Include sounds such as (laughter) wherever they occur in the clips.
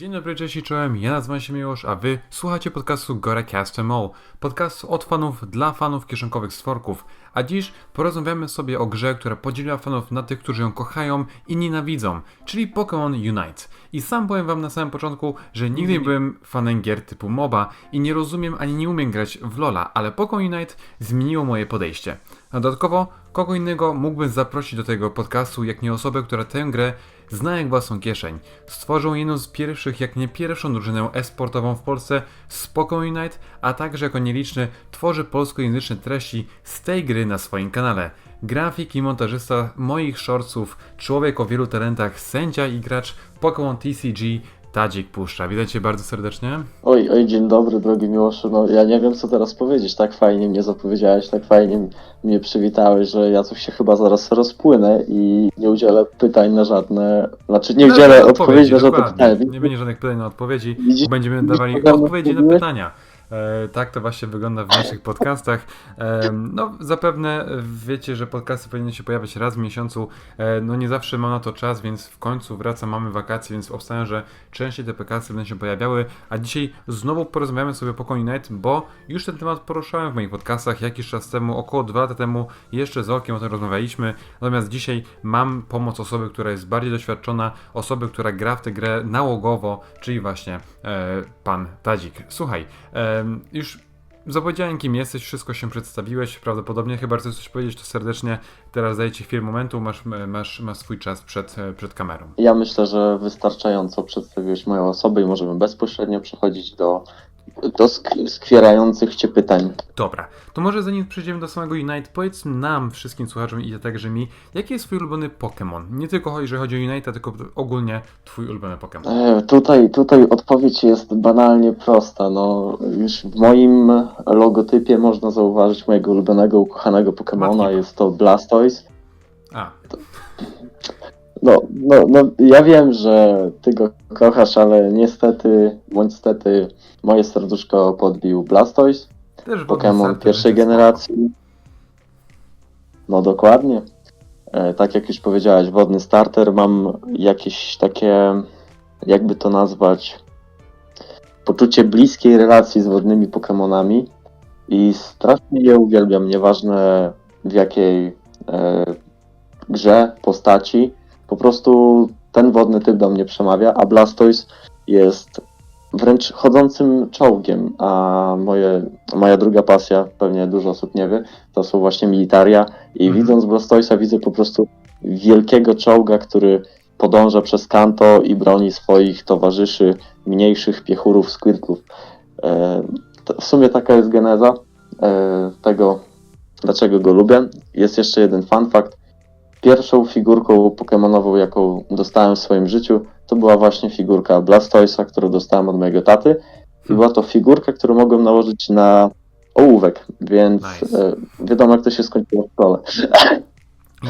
Dzień dobry, cześć i czołem, ja nazywam się Miłosz, a wy słuchacie podcastu Gore Cast All, podcastu od fanów dla fanów kieszonkowych stworków. A dziś porozmawiamy sobie o grze, która podzieliła fanów na tych, którzy ją kochają i nienawidzą, czyli Pokémon Unite. I sam powiem wam na samym początku, że nigdy nie byłem fanem gier typu MOBA i nie rozumiem ani nie umiem grać w LoLa, ale Pokémon Unite zmieniło moje podejście. A dodatkowo, kogo innego mógłbym zaprosić do tego podcastu, jak nie osobę, która tę grę zna jak własną kieszeń. Stworzył jedną z pierwszych, jak nie pierwszą drużynę e-sportową w Polsce z Pokémon Unite, a także jako nieliczny tworzy polskojęzyczne treści z tej gry na swoim kanale. Grafik i montażysta moich shortsów, człowiek o wielu talentach, sędzia i gracz Pokémon TCG Tadzik Puszcza. Witam cię bardzo serdecznie. Oj, oj, dzień dobry, drogi Miłoszu. No, ja nie wiem, co teraz powiedzieć. Tak fajnie mnie zapowiedziałeś, tak fajnie mnie przywitałeś, że ja tu się chyba zaraz rozpłynę i nie udzielę pytań na żadne... Znaczy, nie udzielę odpowiedzi, na żadne pytania. Nie będzie żadnych pytań na odpowiedzi. Będziemy dawali odpowiedzi na pytania. E, tak to właśnie wygląda w naszych podcastach. E, no, zapewne wiecie, że podcasty powinny się pojawiać raz w miesiącu. E, no, nie zawsze mam na to czas, więc w końcu wracam, mamy wakacje, więc obstawiam, że częściej te podcasty będą się pojawiały. A dzisiaj znowu porozmawiamy sobie o Pokémon Unite, bo już ten temat poruszałem w moich podcastach jakiś czas temu, około dwa lata temu, jeszcze z Okiem o tym rozmawialiśmy. Natomiast dzisiaj mam pomoc osoby, która jest bardziej doświadczona, osoby, która gra w tę grę nałogowo, czyli właśnie e, pan Tadzik. Słuchaj, em, już zapowiedziałem kim jesteś, wszystko się przedstawiłeś, prawdopodobnie chyba chcesz coś powiedzieć, to serdecznie teraz daję ci chwilę momentu, masz, masz, masz swój czas przed, przed kamerą. Ja myślę, że wystarczająco przedstawiłeś moją osobę i możemy bezpośrednio przechodzić do, do sk- skwierających cię pytań. Dobra, to może zanim przejdziemy do samego Unite, powiedz nam, wszystkim słuchaczom i także mi, jaki jest twój ulubiony Pokémon? Nie tylko jeżeli chodzi o Unite, tylko ogólnie twój ulubiony Pokémon. E, Tutaj, tutaj odpowiedź jest banalnie prosta. No, już w moim logotypie można zauważyć mojego ulubionego, ukochanego Pokemona. Matki. Jest to Blastoise. A, No, no, no, ja wiem, że ty go kochasz, ale niestety, bądź stety, moje serduszko podbił Blastoise, też Pokémon pierwszej generacji. No dokładnie. E, tak jak już powiedziałeś, wodny starter, mam jakieś takie, jakby to nazwać, poczucie bliskiej relacji z wodnymi Pokémonami i strasznie je uwielbiam, nieważne w jakiej e, grze, postaci. Po prostu ten wodny typ do mnie przemawia, a Blastoise jest wręcz chodzącym czołgiem, a moje, moja druga pasja, pewnie dużo osób nie wie, to są właśnie militaria i Mhm. widząc Blastoise'a widzę po prostu wielkiego czołga, który podąża przez kanto i broni swoich towarzyszy, mniejszych piechurów, squirtlów. E, w sumie taka jest geneza e, tego, dlaczego go lubię. Jest jeszcze jeden fun fact. Pierwszą figurką pokemonową, jaką dostałem w swoim życiu, to była właśnie figurka Blastoise'a, którą dostałem od mojego taty. I była to figurka, którą mogłem nałożyć na ołówek, więc Nice. e, wiadomo jak to się skończyło w szkole. (laughs)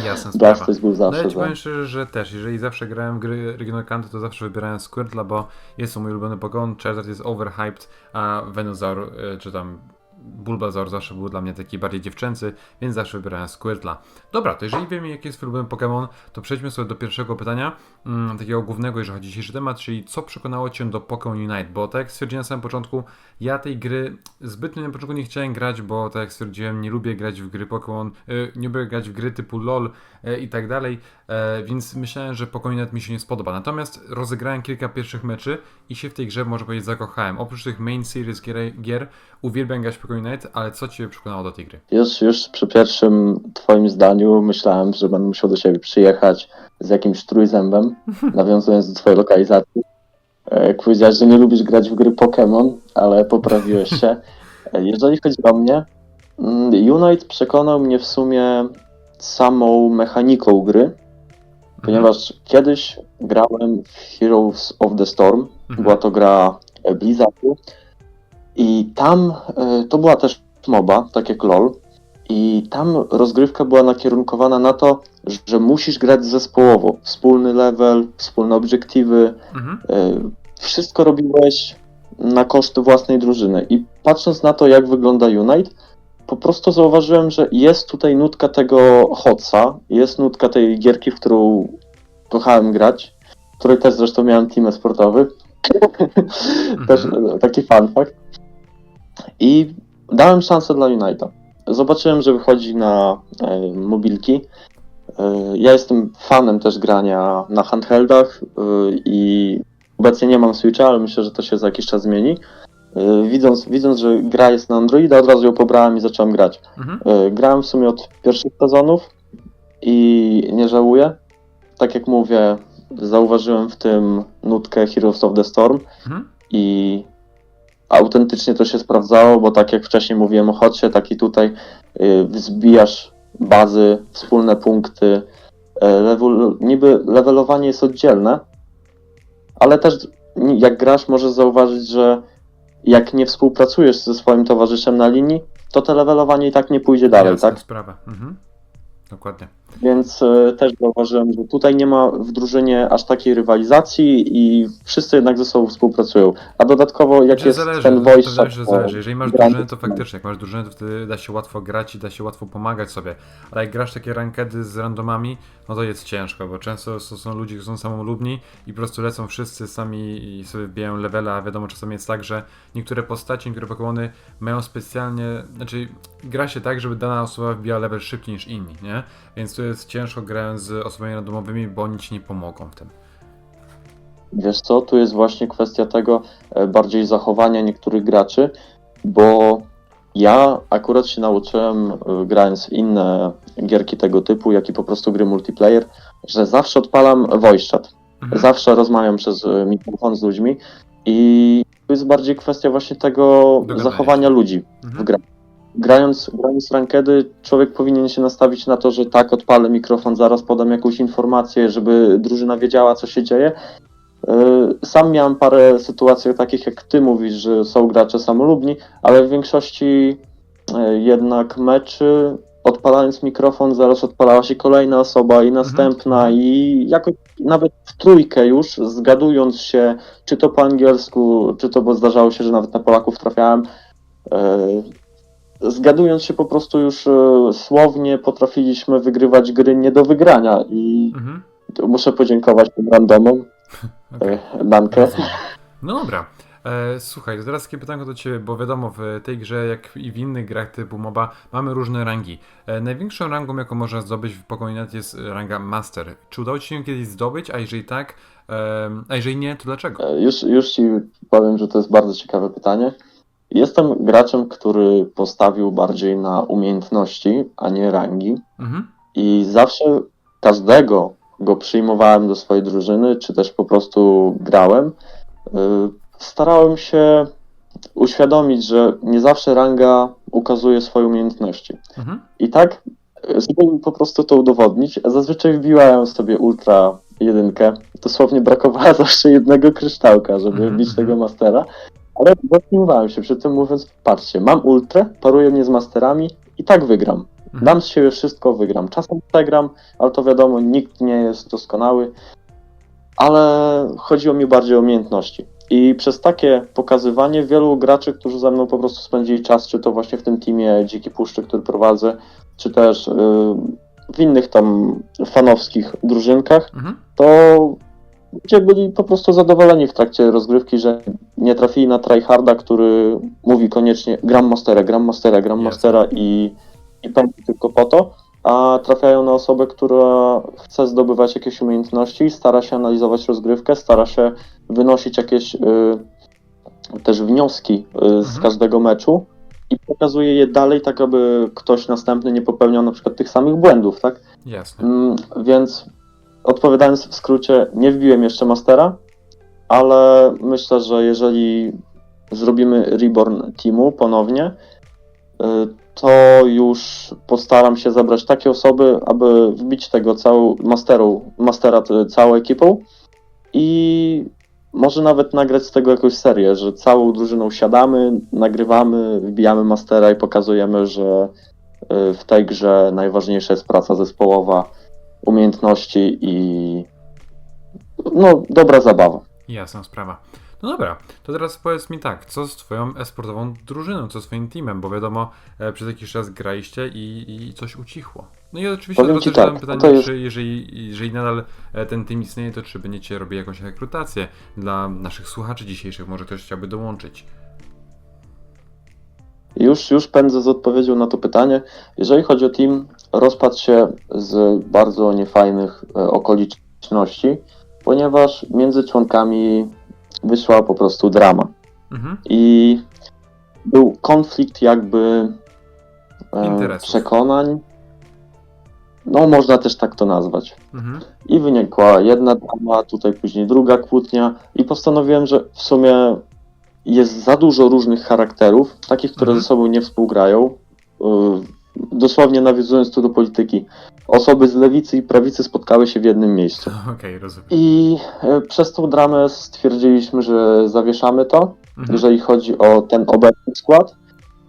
Jasna sprawa. Blastoise był No zawsze ja ci powiem szczerze, że też, jeżeli zawsze grałem w gry Regional to zawsze wybierałem Squirtla, bo jest to mój ulubiony Pokémon, Charizard jest overhyped, a Venusaur, y, czy tam Bulbasaur zawsze był dla mnie taki bardziej dziewczęcy, więc zawsze wybierałem Squirtla. Dobra, to jeżeli wiemy jaki jest ulubiony Pokémon, to przejdźmy sobie do pierwszego pytania, mm, takiego głównego, jeżeli chodzi o dzisiejszy temat, czyli co przekonało Cię do Pokémon Unite, bo tak jak stwierdziłem na samym początku, ja tej gry zbytnio na początku nie chciałem grać, bo tak jak stwierdziłem, nie lubię grać w gry Pokémon, y, nie lubię grać w gry typu LOL y, i tak dalej, e, więc myślałem, że Pokémon Unite mi się nie spodoba. Natomiast rozegrałem kilka pierwszych meczy i się w tej grze, można powiedzieć, zakochałem. Oprócz tych main series gier, gier uwielbiam grać w Pokémon Unite, ale co Cię przekonało do tej gry? Już, już przy pierwszym twoim zdaniu myślałem, że będę musiał do ciebie przyjechać z jakimś trójzębem, (laughs) nawiązując do twojej lokalizacji. E, powiedziałeś, że nie lubisz grać w gry Pokémon, ale poprawiłeś się. E, Jeżeli chodzi o mnie, mm, Unite przekonał mnie w sumie samą mechaniką gry, ponieważ kiedyś grałem w Heroes of the Storm, Mhm. była to gra Blizzardu i tam e, to była też MOBA, tak jak LoL i tam rozgrywka była nakierunkowana na to, że musisz grać zespołowo. Wspólny level, wspólne obiektywy, Mhm. e, wszystko robiłeś na koszt własnej drużyny i patrząc na to, jak wygląda Unite, po prostu zauważyłem, że jest tutaj nutka tego Hotsa, jest nutka tej gierki, w którą kochałem grać, w której też zresztą miałem team sportowy (laughs) Też Mhm. taki fun fact. I dałem szansę dla Unite'a. Zobaczyłem, że wychodzi na e, mobilki. E, ja jestem fanem też grania na handheldach e, i obecnie nie mam Switcha, ale myślę, że to się za jakiś czas zmieni. E, widząc, widząc, że gra jest na Androida, od razu ją pobrałem i zacząłem grać. Mhm. E, Grałem w sumie od pierwszych sezonów i nie żałuję. Tak jak mówię, zauważyłem w tym nutkę Heroes of the Storm Mhm. i autentycznie to się sprawdzało, bo tak jak wcześniej mówiłem o Hocie, tak i tutaj y, wzbijasz bazy, wspólne punkty. E, Level, niby levelowanie jest oddzielne, ale też jak grasz możesz zauważyć, że jak nie współpracujesz ze swoim towarzyszem na linii, to to levelowanie i tak nie pójdzie dalej, Jasna tak? sprawa. Mhm. Dokładnie. Więc e, też zauważyłem, że tutaj nie ma w drużynie aż takiej rywalizacji i wszyscy jednak ze sobą współpracują. A dodatkowo jak Że jest zależy, ten to voice zależy, że chat, zależy. Jeżeli masz drużynę, to faktycznie, jak masz drużynę, to wtedy da się łatwo grać i da się łatwo pomagać sobie. Ale jak grasz takie rankedy z randomami, no to jest ciężko, bo często są, ludzie, którzy są samolubni i po prostu lecą wszyscy sami i sobie wbijają levela, a wiadomo, czasami jest tak, że niektóre postaci, niektóre Pokémony mają specjalnie, znaczy gra się tak, żeby dana osoba wbija level szybciej niż inni, nie? Więc to jest ciężko grając z osobami randomowymi, bo oni ci nie pomogą w tym. Wiesz co, tu jest właśnie kwestia tego e, bardziej zachowania niektórych graczy, bo ja akurat się nauczyłem, e, grając w inne gierki tego typu, jak i po prostu gry multiplayer, że zawsze odpalam voice chat. Mhm. Zawsze rozmawiam przez e, mikrofon z ludźmi i to jest bardziej kwestia właśnie tego Dogadania zachowania się. ludzi. Mhm. gra. Grając, grając rankedy, człowiek powinien się nastawić na to, że tak, odpalę mikrofon, zaraz podam jakąś informację, żeby drużyna wiedziała, co się dzieje. Yy, Sam miałem parę sytuacji takich, jak ty mówisz, że są gracze samolubni, ale w większości yy, jednak meczy, odpalając mikrofon, zaraz odpalała się kolejna osoba i następna i jakoś nawet w trójkę już, zgadując się, czy to po angielsku, czy to, bo zdarzało się, że nawet na Polaków trafiałem, yy, zgadując się po prostu już yy, słownie potrafiliśmy wygrywać gry nie do wygrania i Mhm. muszę podziękować tym randomom, (laughs) yy, Dankę. No dobra. E, słuchaj, to teraz takie pytanko do Ciebie, bo wiadomo, w tej grze, jak i w innych grach typu MOBA, mamy różne rangi. E, największą rangą, jaką można zdobyć w Pokémon Unite jest ranga Master. Czy udało Ci się ją kiedyś zdobyć, a jeżeli tak, a jeżeli nie, to dlaczego? E, Już, już Ci powiem, że to jest bardzo ciekawe pytanie. Jestem graczem, który postawił bardziej na umiejętności, a nie rangi. Mhm. I zawsze każdego go przyjmowałem do swojej drużyny, czy też po prostu grałem. Y, Starałem się uświadomić, że nie zawsze ranga ukazuje swoje umiejętności. Mhm. I tak, y, żeby po prostu to udowodnić, zazwyczaj wbijałem sobie ultra jedynkę. Dosłownie brakowało (laughs) zawsze jednego kryształka, żeby Mhm, wbić mhm. tego mastera. Ale zatrzymywałem się przy tym mówiąc, patrzcie, mam ultrę, paruję mnie z masterami i tak wygram. Mhm. Dam z siebie wszystko, wygram. Czasem przegram, ale to wiadomo, nikt nie jest doskonały. Ale chodziło mi bardziej o umiejętności. I przez takie pokazywanie wielu graczy, którzy ze mną po prostu spędzili czas, czy to właśnie w tym teamie Dziki Puszczy, który prowadzę, czy też y, w innych tam fanowskich drużynkach, Mhm. to ludzie byli po prostu zadowoleni w trakcie rozgrywki, że nie trafili na tryharda, który mówi koniecznie gram mastera, gram mastera, gram mastera i, i pędzi tylko po to, a trafiają na osobę, która chce zdobywać jakieś umiejętności, stara się analizować rozgrywkę, stara się wynosić jakieś y, też wnioski y, z Mhm. każdego meczu i pokazuje je dalej, tak aby ktoś następny nie popełniał na przykład tych samych błędów, tak? Jasne. Mm, więc odpowiadając w skrócie, nie wbiłem jeszcze Mastera, ale myślę, że jeżeli zrobimy Reborn Teamu ponownie, y, to już postaram się zebrać takie osoby, aby wbić tego całą masteru, Mastera całą ekipą i może nawet nagrać z tego jakąś serię, że całą drużyną siadamy, nagrywamy, wbijamy Mastera i pokazujemy, że y, w tej grze najważniejsza jest praca zespołowa, umiejętności i no, dobra zabawa. Jasna sprawa. No dobra, to teraz powiedz mi tak, co z Twoją esportową drużyną, co z Twoim teamem, bo wiadomo, e, przez jakiś czas graliście i, i coś ucichło. No i oczywiście Powiem to ci tak, pytanie, to jest- czy jeżeli, jeżeli nadal e, ten team istnieje, to czy będziecie robili jakąś rekrutację dla naszych słuchaczy dzisiejszych? Może ktoś chciałby dołączyć. Już, już pędzę z odpowiedzią na to pytanie. Jeżeli chodzi o team, rozpadł się z bardzo niefajnych e, okoliczności, ponieważ między członkami wyszła po prostu drama. Mhm. I był konflikt jakby e, Interesów. przekonań. No, można też tak to nazwać. Mhm. I wynikła jedna drama, tutaj później druga kłótnia i postanowiłem, że w sumie jest za dużo różnych charakterów, takich, które Mhm. ze sobą nie współgrają. Dosłownie nawiązując tu do polityki. Osoby z lewicy i prawicy spotkały się w jednym miejscu. (laughs) Okej, rozumiem. I e, przez tą dramę stwierdziliśmy, że zawieszamy to, Mhm. jeżeli chodzi o ten obecny skład.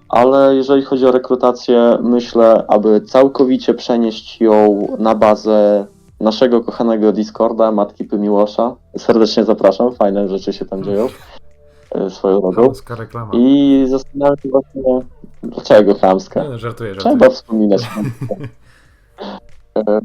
Ale jeżeli chodzi o rekrutację, myślę, aby całkowicie przenieść ją na bazę naszego kochanego Discorda, Matki Py Miłosza. Serdecznie zapraszam, fajne rzeczy się tam dzieją swoją drogą. Chamska reklama. I zastanawiam się właśnie, dlaczego chamska. Nie, no, żartuję, Trzeba żartuję. wspominać. (laughs) E,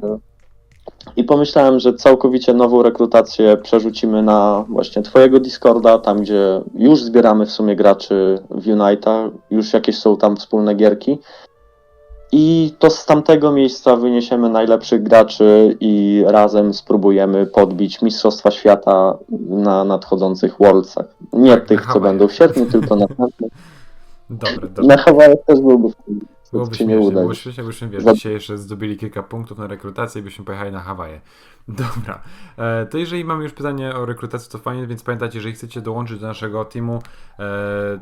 I pomyślałem, że całkowicie nową rekrutację przerzucimy na właśnie Twojego Discorda, tam gdzie już zbieramy w sumie graczy w Unita, już jakieś są tam wspólne gierki. I to z tamtego miejsca wyniesiemy najlepszych graczy i razem spróbujemy podbić Mistrzostwa Świata na nadchodzących Worldsach. Nie Tak, na tych, co będą w sierpniu, tylko następnych. (laughs) Dobra, dobra. Na Hawajach też byłby. Byłoby się nie uda. byłoby śmiesznie, jakbyśmy wiesz, dzisiaj jeszcze zdobyli kilka punktów na rekrutację i byśmy pojechali na Hawaje. (laughs) Dobra, e, to jeżeli mamy już pytanie o rekrutację, to fajnie, więc pamiętajcie, jeżeli chcecie dołączyć do naszego teamu e,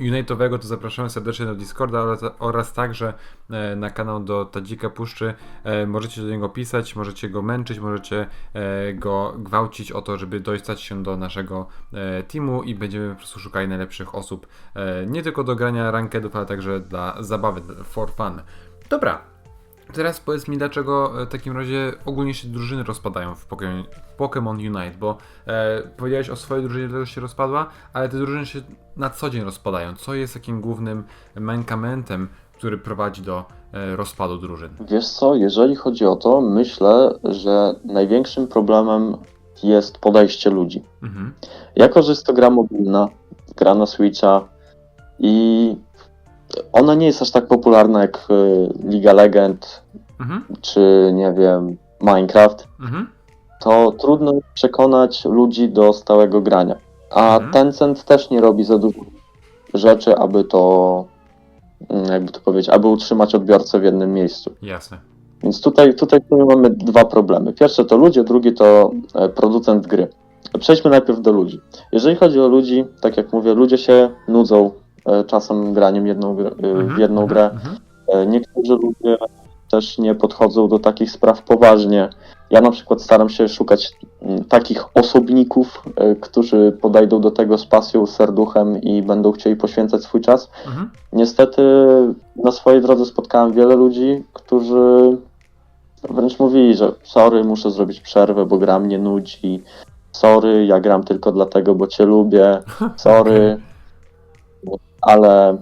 Unite'owego, to zapraszamy serdecznie do Discorda oraz, oraz także e, na kanał do Tadzika Puszczy. E, możecie do niego pisać, możecie go męczyć, możecie e, go gwałcić o to, żeby dostać się do naszego e, teamu i będziemy po prostu szukali najlepszych osób E, nie tylko do grania rankedów, ale także dla zabawy, for fun. Dobra, teraz powiedz mi, dlaczego e, w takim razie ogólnie się drużyny rozpadają w Pokémon, Pokémon Unite, bo e, powiedziałeś o swojej drużynie, dlaczego się rozpadła, ale te drużyny się na co dzień rozpadają. Co jest takim głównym mankamentem, który prowadzi do e, rozpadu drużyn? Wiesz co, jeżeli chodzi o to, myślę, że największym problemem jest podejście ludzi. Mhm. Jako, że jest to gra mobilna, gra na Switcha i ona nie jest aż tak popularna jak y, Liga Legend Mhm. czy nie wiem, Minecraft, Mhm. to trudno jest przekonać ludzi do stałego grania. A Mhm. Tencent też nie robi za dużo rzeczy, aby to, mm, jakby to powiedzieć, aby utrzymać odbiorcę w jednym miejscu. Jasne. Więc tutaj, tutaj mamy dwa problemy. Pierwsze to ludzie, drugi to e, producent gry. Przejdźmy najpierw do ludzi. Jeżeli chodzi o ludzi, tak jak mówię, ludzie się nudzą czasem graniem jedną, e, w Mhm. jedną Mhm. grę. Mhm. E, Niektórzy ludzie też nie podchodzą do takich spraw poważnie. Ja na przykład staram się szukać mm, takich osobników, e, którzy podejdą do tego z pasją, serduchem i będą chcieli poświęcać swój czas. Mhm. Niestety na swojej drodze spotkałem wiele ludzi, którzy wręcz mówili, że sorry, muszę zrobić przerwę, bo gra mnie nudzi. Sorry, ja gram tylko dlatego, bo cię lubię. (laughs) Sorry, ale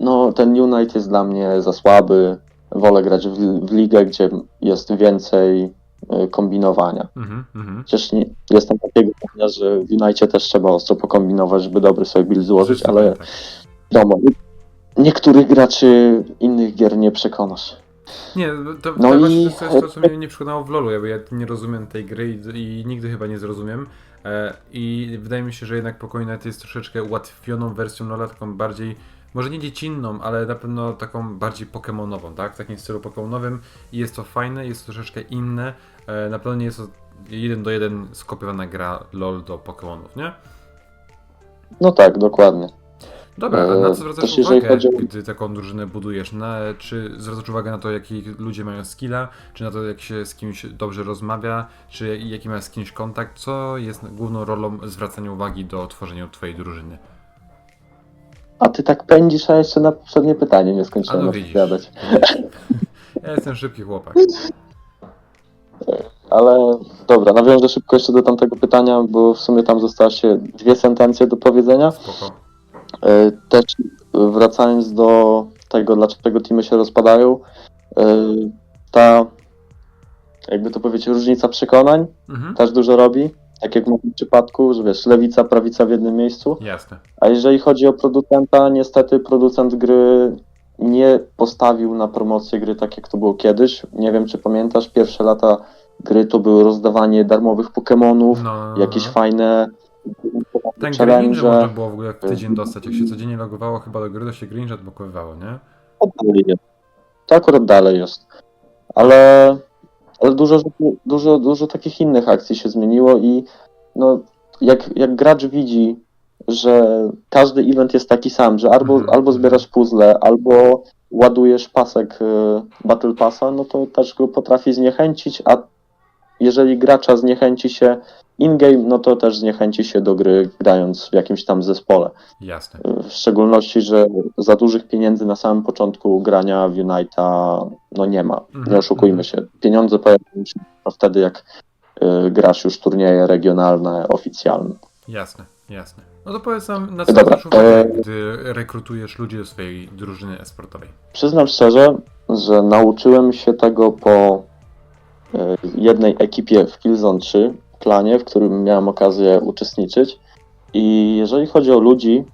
no, ten Unite jest dla mnie za słaby. Wolę grać w, w ligę, gdzie jest więcej y, kombinowania. Mhm. Chociaż nie, jestem takiego zdania, że w Unite też trzeba ostro pokombinować, żeby dobry sobie build złożyć, ale Tak. wiadomo, niektórych graczy innych gier nie przekonasz. Nie, to, No to i- właśnie to jest to, co mnie nie przekonało w LoLu, ja nie rozumiem tej gry i, i nigdy chyba nie zrozumiem. E, I wydaje mi się, że jednak Pocoinet jest troszeczkę ułatwioną wersją LoLa, taką bardziej, może nie dziecinną, ale na pewno taką bardziej pokemonową, tak? W takim stylu pokemonowym i jest to fajne, jest to troszeczkę inne. E, na pewno nie jest to jeden do jeden skopiowana gra LoL do Pokemonów, nie? No tak, dokładnie. Dobra, a na co E, zwracasz też jeżeli uwagę, chodzi o- gdy taką drużynę budujesz? Na, czy zwracasz uwagę na to, jaki ludzie mają skilla, czy na to, jak się z kimś dobrze rozmawia, czy jaki ma z kimś kontakt? Co jest główną rolą zwracania uwagi do tworzenia twojej drużyny? A ty tak pędzisz, a jeszcze na poprzednie pytanie nie A skończyłem no widzisz. odpowiadać. (laughs) Ja jestem szybki chłopak. Ale dobra, nawiążę szybko jeszcze do tamtego pytania, bo w sumie tam zostały się dwie sentencje do powiedzenia. Spoko. E, Też wracając do tego, dlaczego teamy się rozpadają, y, ta, jakby to powiedzieć, różnica przekonań Mhm. też dużo robi. Tak jak w moim przypadku, że wiesz, lewica, prawica w jednym miejscu. Jasne. A jeżeli chodzi o producenta, niestety producent gry nie postawił na promocję gry tak jak to było kiedyś. Nie wiem, czy pamiętasz, pierwsze lata gry to było rozdawanie darmowych Pokemonów, No, no, no. jakieś fajne Ten challenge. Gringe można było w ogóle w tydzień dostać. Jak się codziennie logowało chyba do gry, to się Gringe odblokowywało, nie? To dalej jest. To akurat dalej jest. Ale, ale dużo, dużo, dużo takich innych akcji się zmieniło i no, jak, jak gracz widzi, że każdy event jest taki sam, że albo, Mhm. albo zbierasz puzzle, albo ładujesz pasek y, Battle Passa, no to też go potrafi zniechęcić, a jeżeli gracza zniechęci się in-game, no to też zniechęci się do gry grając w jakimś tam zespole. Jasne. W szczególności, że za dużych pieniędzy na samym początku grania w Unita no nie ma. Mhm. Nie oszukujmy się. Pieniądze pojawiają się wtedy, jak y, grasz już turnieje regionalne, oficjalne. Jasne, jasne. No to powiedz nam, na co Dobra, uwagę, e- gdy rekrutujesz ludzi do swojej drużyny esportowej? Przyznam szczerze, że nauczyłem się tego po jednej ekipie w Killzone 3, klanie, w którym miałem okazję uczestniczyć. I jeżeli chodzi o ludzi,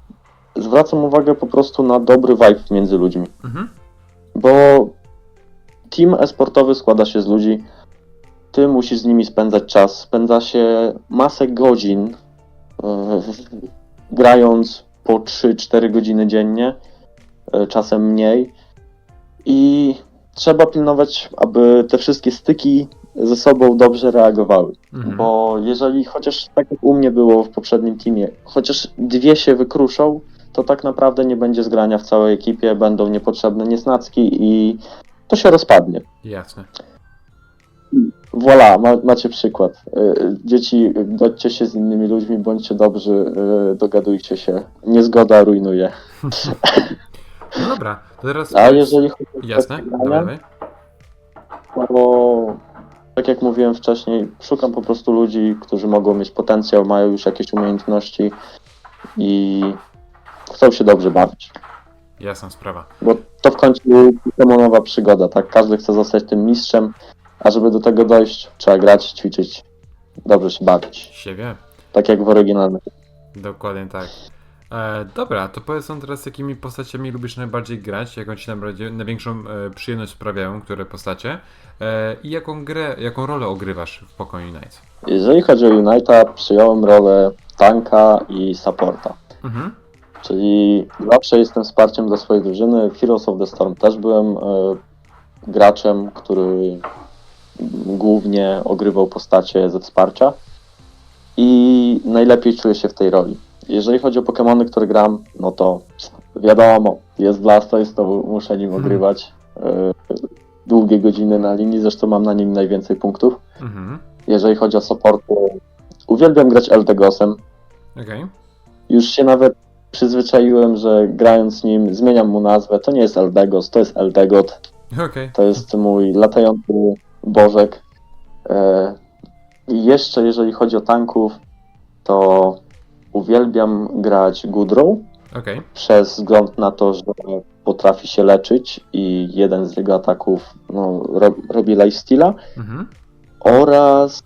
zwracam uwagę po prostu na dobry vibe między ludźmi. Mhm. Bo team esportowy składa się z ludzi. Ty musisz z nimi spędzać czas. Spędza się masę godzin e, grając po 3-4 godziny dziennie, e, czasem mniej. I trzeba pilnować, aby te wszystkie styki ze sobą dobrze reagowały. Mhm. Bo jeżeli chociaż tak jak u mnie było w poprzednim teamie, chociaż dwie się wykruszą, to tak naprawdę nie będzie zgrania w całej ekipie, będą niepotrzebne niesnacki i to się rozpadnie. Jasne. Voilà, ma, macie przykład. Y, Dzieci, godźcie się z innymi ludźmi, bądźcie dobrzy, y, dogadujcie się. Niezgoda rujnuje. (laughs) No dobra, to teraz... A jeżeli chodzi o Jasne, dobra, dawaj. to tak jak mówiłem wcześniej, szukam po prostu ludzi, którzy mogą mieć potencjał, mają już jakieś umiejętności i chcą się dobrze bawić. Jasna sprawa. Bo to w końcu Pokemonowa przygoda, tak? Każdy chce zostać tym mistrzem, a żeby do tego dojść, trzeba grać, ćwiczyć, dobrze się bawić. Się wie. Tak jak w oryginalnym. Dokładnie tak. E, dobra, to powiedz nam teraz, jakimi postaciami lubisz najbardziej grać, jaką ci najbardziej, największą e, przyjemność sprawiają, które postacie e, i jaką grę, jaką rolę ogrywasz w Pokoju Night. Jeżeli chodzi o Unita, przyjąłem rolę tanka i supporta. Mhm. Czyli zawsze jestem wsparciem dla swojej drużyny. W Heroes of the Storm też byłem e, graczem, który głównie ogrywał postacie ze wsparcia i najlepiej czuję się w tej roli. Jeżeli chodzi o Pokémony, które gram, no to wiadomo, jest Blastoise, to muszę nim Hmm. ogrywać. E, długie godziny na linii, zresztą mam na nim najwięcej punktów. Mhm. Jeżeli chodzi o supporty, uwielbiam grać Eldegosem. Okej. Już się nawet przyzwyczaiłem, że grając nim zmieniam mu nazwę. To nie jest Eldegos, to jest Eldegot. Okej. To jest mój latający bożek. E, I jeszcze jeżeli chodzi o tanków, to uwielbiam grać Gudrą Okej. przez wzgląd na to, że potrafi się leczyć i jeden z jego ataków no, ro, robi lifesteala. Mhm. Oraz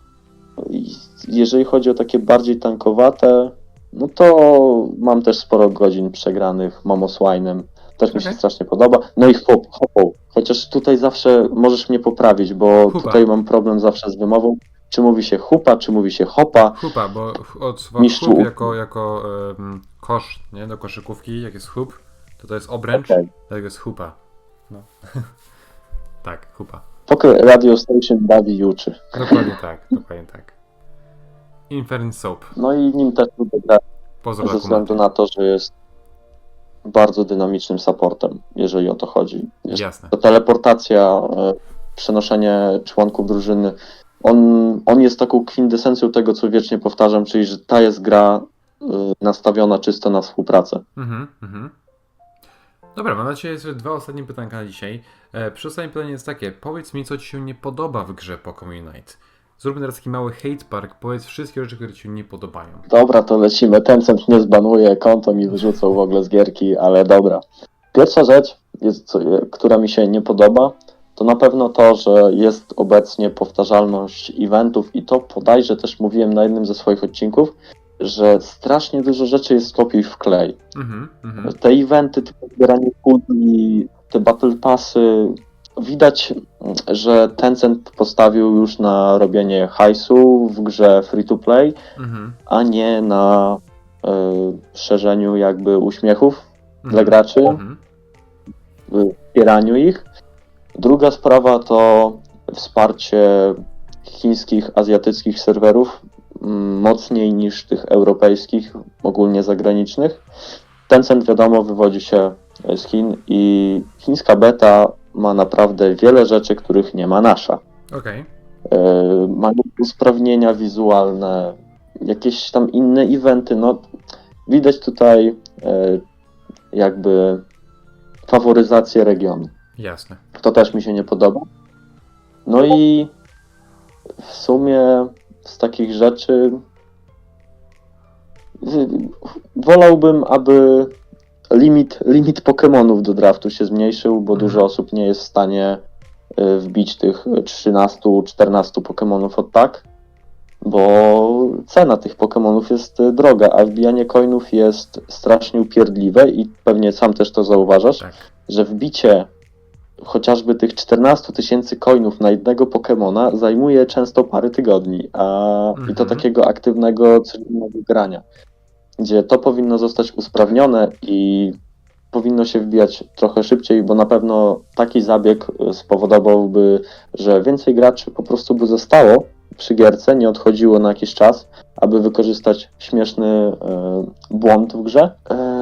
jeżeli chodzi o takie bardziej tankowate, no to mam też sporo godzin przegranych Momoswine'em. Też mi się strasznie podoba. No i hop, hopą. Chociaż tutaj zawsze możesz mnie poprawić, bo tutaj mam problem zawsze z wymową. Czy mówi się hupa, czy mówi się hopa. Hupa, bo od słowa Mistrzu. chup jako, jako em, kosz, nie? Do koszykówki, jak jest chup, to to jest obręcz, Okej. tak jest hupa. No. (laughs) tak, hupa. Poker Radio Station bawi i uczy. Dokładnie tak, (laughs) dokładnie tak. Infern Soap. No i nim też lubię grać ze względu na to, że jest bardzo dynamicznym supportem, jeżeli o to chodzi. Jest Jasne. to teleportacja, e, przenoszenie członków drużyny. On, on jest taką kwintesencją tego, co wiecznie powtarzam, czyli że ta jest gra e, nastawiona czysto na współpracę. Mhm, mhm. Dobra, mam na Ciebie jeszcze dwa ostatnie pytanka na dzisiaj. E, Przedostatnie pytanie jest takie. Powiedz mi, co Ci się nie podoba w grze Pokémon Unite. Zróbmy teraz taki mały hate park. Powiedz wszystkie rzeczy, które Ci się nie podobają. Dobra, to lecimy. Tencent nie zbanuje, konto mi wyrzucą w ogóle z gierki, ale dobra. Pierwsza rzecz, jest, co, która mi się nie podoba, to na pewno to, że jest obecnie powtarzalność eventów i to bodajże też mówiłem na jednym ze swoich odcinków, że strasznie dużo rzeczy jest kopiuj w klej. Mhm, mhm. Te eventy, typu zbieranie puli, te battle passy, widać, że Tencent postawił już na robienie hajsu w grze free to play, Mhm. a nie na y, szerzeniu jakby uśmiechów dla Mhm. graczy, Mhm. wspieraniu ich. Druga sprawa to wsparcie chińskich, azjatyckich serwerów mm, mocniej niż tych europejskich, ogólnie zagranicznych. Tencent wiadomo wywodzi się z Chin i chińska beta ma naprawdę wiele rzeczy, których nie ma nasza. Okej. E, mają usprawnienia wizualne, jakieś tam inne eventy. No, widać tutaj e, jakby faworyzację regionu. Jasne. To też mi się nie podoba. No i w sumie z takich rzeczy wolałbym, aby limit, limit Pokémonów do draftu się zmniejszył, bo Mhm. dużo osób nie jest w stanie y, wbić tych 13-14 Pokémonów od tak, bo cena tych Pokémonów jest y, droga, a wbijanie coinów jest strasznie upierdliwe i pewnie sam też to zauważasz Tak. że wbicie chociażby tych 14 tysięcy coinów na jednego Pokemona zajmuje często parę tygodni, a i to Mhm. takiego aktywnego, codziennego grania, gdzie to powinno zostać usprawnione i powinno się wbijać trochę szybciej, bo na pewno taki zabieg y, spowodowałby, że więcej graczy po prostu by zostało przy gierce, nie odchodziło na jakiś czas, aby wykorzystać śmieszny e, błąd w grze. E,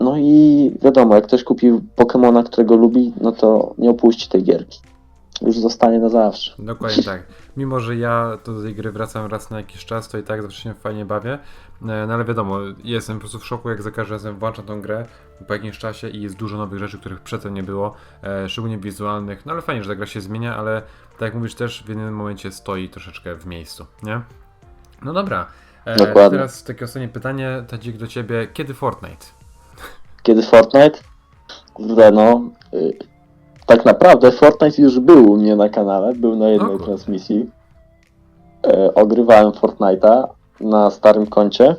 no i wiadomo, jak ktoś kupi Pokemona, którego lubi, no to nie opuści tej gierki. Już zostanie na zawsze. Dokładnie (laughs) tak. Mimo, że ja do tej gry wracam raz na jakiś czas, to i tak zawsze się fajnie bawię. E, No ale wiadomo, jestem po prostu w szoku, jak za każdym razem włączam tą grę po jakimś czasie i jest dużo nowych rzeczy, których przedtem nie było, e, szczególnie wizualnych. No ale fajnie, że ta gra się zmienia, ale tak jak mówisz też w jednym momencie stoi troszeczkę w miejscu, nie? No dobra. E, Dokładnie. Teraz takie ostatnie pytanie, Tadzik, do ciebie. Kiedy Fortnite? Kiedy Fortnite? Kurde, no. y, tak naprawdę Fortnite już był u mnie na kanale, był na jednej transmisji. E, ogrywałem Fortnite'a na starym koncie e,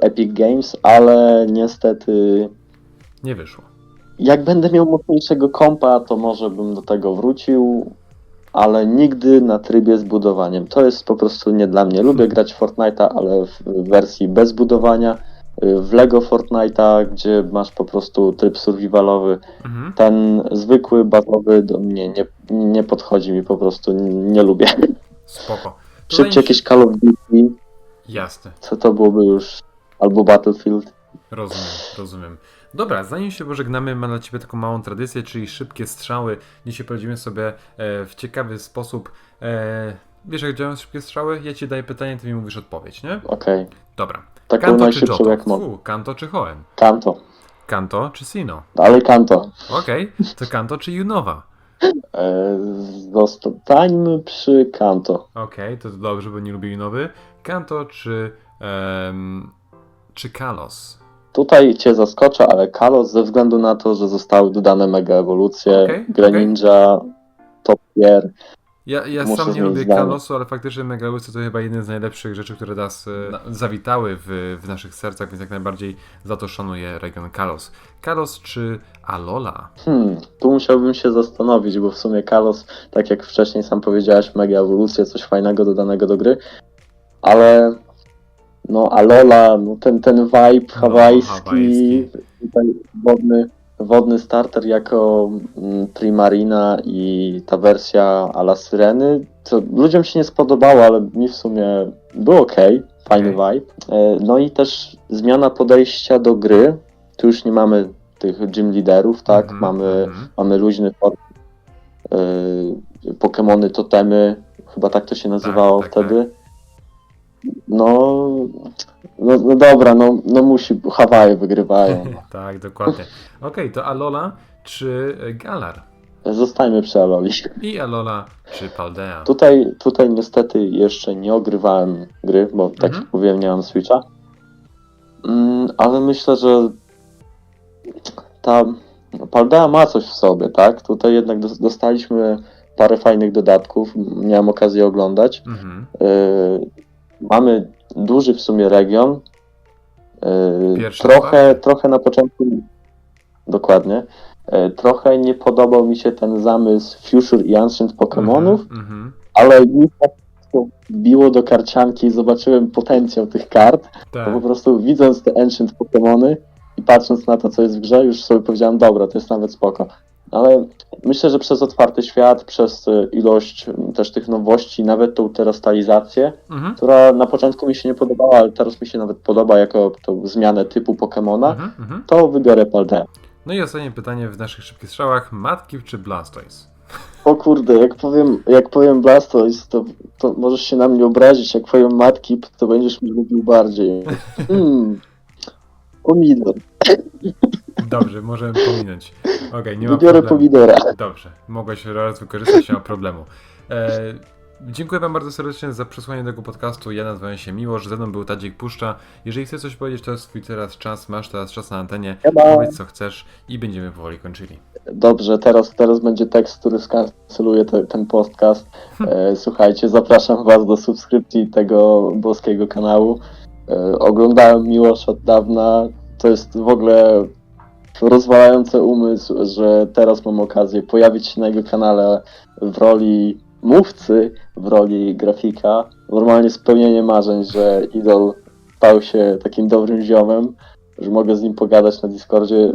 Epic Games, ale niestety Nie wyszło. jak będę miał mocniejszego kompa, to może bym do tego wrócił, ale nigdy na trybie z budowaniem. To jest po prostu nie dla mnie. Lubię grać w Fortnite'a, ale w wersji bez budowania. Y, W Lego Fortnite'a, gdzie masz po prostu tryb survivalowy, Mhm. ten zwykły, bazowy do mnie nie, nie podchodzi mi po prostu, nie lubię. Spoko. (laughs) Szybciej jakieś Call of Duty, Jasne. co to byłoby już, albo Battlefield. Rozumiem, rozumiem. Dobra, zanim się pożegnamy, mam dla Ciebie taką małą tradycję, czyli szybkie strzały. Dzisiaj poradzimy sobie e, w ciekawy sposób. E, wiesz jak działają szybkie strzały? Ja Ci daję pytanie, Ty mi mówisz odpowiedź, nie? Okej, Dobra. Taką Kanto czy najszybszą jak mogę. Fu, Kanto czy Hoenn? Kanto, Kanto czy Sino? dalej Kanto. Okej, to Kanto czy Junowa? E, Zostańmy przy Kanto. Okej, to dobrze, bo nie lubię Junowy. Kanto czy... em, czy Kalos? Tutaj cię zaskoczę, ale Kalos ze względu na to, że zostały dodane mega ewolucje, Okej, Greninja, Top Gear. Ja, ja sam nie lubię. Kalosu, ale faktycznie Megałycy to chyba jeden z najlepszych rzeczy, które nas e, na- zawitały w, w naszych sercach, więc jak najbardziej za to szanuję region Kalos. Kalos czy Alola? Hmm, tu musiałbym się zastanowić, bo w sumie Kalos, tak jak wcześniej sam powiedziałeś, mega ewolucje, coś fajnego dodanego do gry, ale no Alola, no ten, ten vibe hawajski, hawajski. tutaj wodny, wodny starter jako mm, Primarina i ta wersja ala Syreny, to ludziom się nie spodobało, ale mi w sumie był ok, fajny vibe. E, No i też zmiana podejścia do gry, tu już nie mamy tych gym liderów, tak, Mhm, mamy mhm. mamy luźny form, yy, Pokemony, totemy, chyba tak to się nazywało tak, tak. wtedy. No, no, no dobra, no, no musi, Hawaje wygrywają. (laughs) tak, dokładnie. Okej, to Alola czy Galar? Zostańmy przy Aloli. I Alola czy Paldea? Tutaj, tutaj niestety jeszcze nie ogrywałem gry, bo tak Mhm. jak mówiłem, nie mam Switcha. Mm, ale myślę, że ta Paldea ma coś w sobie, tak? Tutaj jednak dos- dostaliśmy parę fajnych dodatków, miałem okazję oglądać. Mhm. Yy, mamy duży w sumie region. Yy, Pierwszy, trochę, trochę na początku. Dokładnie. Yy, trochę nie podobał mi się ten zamysł Future i Ancient Pokémonów, Mhm. Mhm. ale mi tak biło do karcianki i zobaczyłem potencjał tych kart. To po Tak. prostu widząc te Ancient Pokémony i patrząc na to, co jest w grze, już sobie powiedziałem, dobra, to jest nawet spoko. Ale myślę, że przez otwarty świat, przez y, ilość też tych nowości, nawet tą terastalizację, Mhm. która na początku mi się nie podobała, ale teraz mi się nawet podoba jako tą zmianę typu Pokémona, Mhm. Mhm. to wybiorę Paldea. No i ostatnie pytanie w naszych szybkich strzałach. Matki czy Blastoise? O kurde, jak powiem, jak powiem Blastoise, to, to możesz się na mnie obrazić, jak powiem Matki, to będziesz mnie lubił bardziej. (laughs) Hmm. Pomidor. Dobrze, możemy pominąć. Okej, nie ma Wybiorę problemu. pomidora. Dobrze, mogłeś raz wykorzystać, nie ma problemu. E, dziękuję Wam bardzo serdecznie za przesłanie tego podcastu. Ja nazywam się Miłosz, ze mną był Tadzik Puszcza. Jeżeli chcesz coś powiedzieć, to jest twój teraz czas, masz teraz czas na antenie. Siema. Powiedz co chcesz i będziemy powoli kończyli. Dobrze, teraz, teraz będzie tekst, który skanceluje te, ten podcast. E, słuchajcie, zapraszam Was do subskrypcji tego boskiego kanału. E, oglądałem Miłosz od dawna. To jest w ogóle rozwalający umysł, że teraz mam okazję pojawić się na jego kanale w roli mówcy, w roli grafika. Normalnie spełnienie marzeń, że idol stał się takim dobrym ziomem, że mogę z nim pogadać na Discordzie.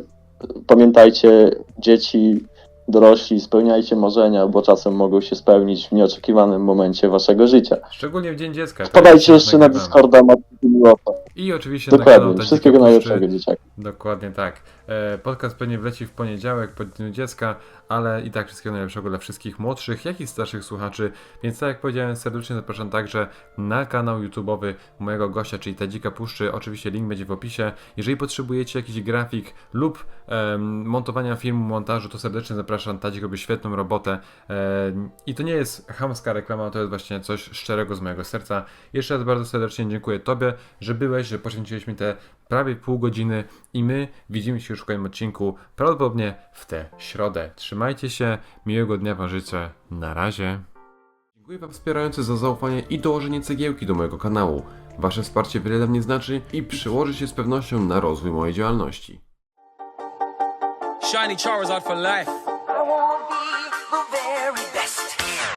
Pamiętajcie, dzieci, dorośli, spełniajcie marzenia, bo czasem mogą się spełnić w nieoczekiwanym momencie waszego życia. Szczególnie w Dzień Dziecka. Wpadajcie jeszcze na. Discorda Matki Miłosza. I oczywiście na Dokładnie, Tadzika wszystkiego najlepszego dzieciaki. Dokładnie tak. E, Podcast pewnie wleci w poniedziałek po Dniu Dziecka, ale i tak wszystkiego najlepszego dla wszystkich młodszych, jak i starszych słuchaczy. Więc tak jak powiedziałem, serdecznie zapraszam także na kanał YouTube'owy mojego gościa, czyli Tadzika Puszczy. Oczywiście link będzie w opisie. Jeżeli potrzebujecie jakiś grafik lub montowania filmu, montażu, to serdecznie zapraszam. Tadzik robi świetną robotę. I to nie jest chamska reklama, to jest właśnie coś szczerego z mojego serca. Jeszcze raz bardzo serdecznie dziękuję Tobie, że byłeś, że poświęciłeś mi te prawie pół godziny i my widzimy się już w kolejnym odcinku, prawdopodobnie w tę środę. Trzymajcie się, miłego dnia Wam życzę, na razie. Dziękuję Wam wspierający za zaufanie i dołożenie cegiełki do mojego kanału. Wasze wsparcie wiele dla mnie znaczy i przyłoży się z pewnością na rozwój mojej działalności. Shiny Charizard for life. I wanna be